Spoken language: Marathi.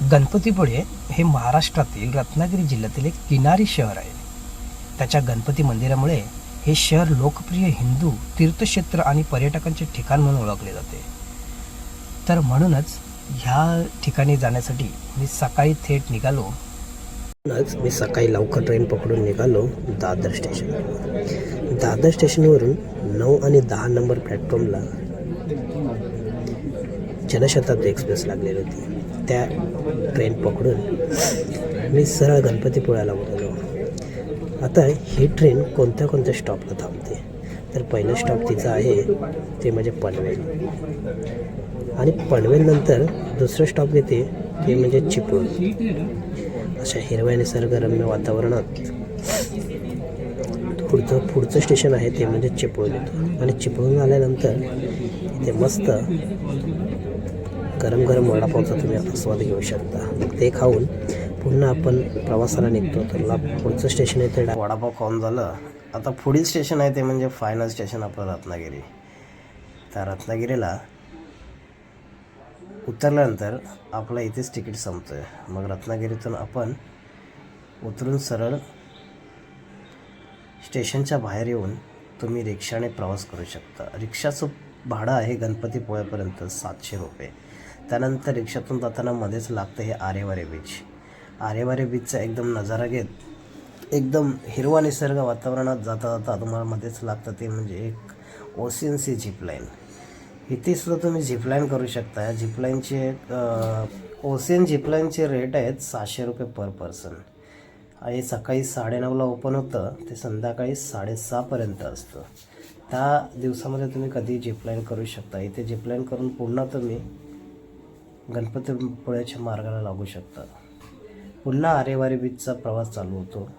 गणपतीपुळे हे महाराष्ट्रातील रत्नागिरी जिल्ह्यातील एक किनारी शहर आहे. त्याच्या गणपती मंदिरामुळे हे शहर लोकप्रिय हिंदू तीर्थक्षेत्र आणि पर्यटकांचे ठिकाण म्हणून ओळखले जाते. तर म्हणूनच ह्या ठिकाणी जाण्यासाठी मी सकाळी थेट निघालो. म्हणूनच मी सकाळी लवकर ट्रेन पकडून निघालो दादर स्टेशन दादर स्टेशनवरून नऊ आणि दहा नंबर प्लॅटफॉर्मला जनशताब्दी एक्सप्रेस लागलेली होती. त्या ट्रेन पकडून मी सरळ गणपतीपुळ्याला उतरलो. आता ही ट्रेन कोणत्या कोणत्या स्टॉपला थांबते? तर पहिलं स्टॉप तिचं आहे ते म्हणजे पनवेल. आणि पनवेलनंतर दुसरं स्टॉप घेते ते म्हणजे चिपळूण. अशा हिरव्या निसर्गरम्य वातावरणात पुढचं पुढचं स्टेशन आहे ते म्हणजे चिपळूण येतो. आणि चिपळून आल्यानंतर इथे मस्त गरम गरम वडापावचा तुम्ही आस्वाद घेऊ शकता. मग ते खाऊन पुन्हा आपण प्रवासाला निघतो. तर पुढचं स्टेशन आहे ते वडापाव खाऊन झालं. आता पुढील स्टेशन आहे ते म्हणजे फायनल स्टेशन आपलं रत्नागिरी. त्या रत्नागिरीला उतरल्यानंतर आपलं इथेच तिकीट संपतं आहे मग रत्नागिरीतून आपण उतरून सरळ स्टेशनच्या बाहेर येऊन तुम्ही रिक्षाने प्रवास करू शकता. रिक्षाचं भाडं आहे गणपतीपुळ्यापर्यंत सातशे रुपये. त्यानंतर रिक्षातून जाताना मध्येच लागतं हे आरेवारे बीच आरेवारे बीचचा एकदम नजारा घेत एकदम हिरवा निसर्ग वातावरणात जाता जाता तुम्हाला मध्येच लागतं ते म्हणजे एक ओसियन सी झिपलाईन इथेसुद्धा तुम्ही झिपलाईन करू शकता. या झिपलाईनचे ओसियन झिपलाईनचे रेट आहेत सहाशे रुपये पर पर्सन हे सकाळी साडेनऊला ओपन होतं ते संध्याकाळी साडेसहापर्यंत असतं. त्या दिवसामध्ये तुम्ही कधी जिपलाईन करू शकता. इथे जिपलाईन करून पुन्हा तुम्ही गणपतीपुळ्याच्या मार्गाला लागू शकता. पुन्हा आरेवारी बीचचा प्रवास चालू होतो.